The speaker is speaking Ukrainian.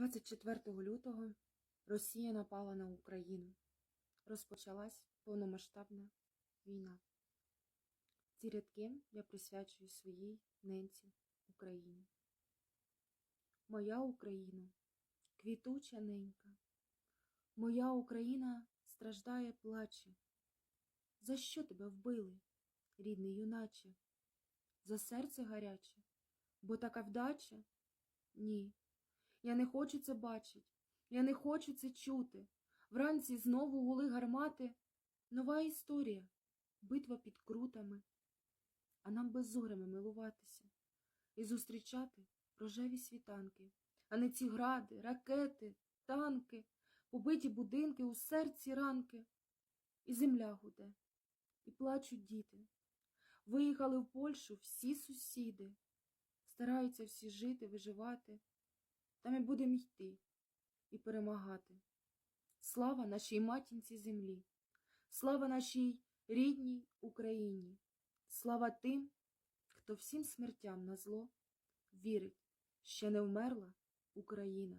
24 лютого Росія напала на Україну. Розпочалась повномасштабна війна. Ці рядки я присвячую своїй ненці Україні. Моя Україна, квітуча ненька, моя Україна страждає, плаче. За що тебе вбили, рідний юначе? За серце гаряче, бо така вдача? Ні. Я не хочу це бачить, я не хочу це чути. Вранці знову гули гармати. Нова історія, битва під крутами. А нам беззорями милуватися і зустрічати рожеві світанки, а не ці гради, ракети, танки, побиті будинки у серці ранки. І земля гуде, і плачуть діти. Виїхали в Польщу всі сусіди, стараються всі жити, виживати. Та ми будемо йти і перемагати. Слава нашій матінці землі, слава нашій рідній Україні, слава тим, хто всім смертям на зло вірить, ще не вмерла Україна.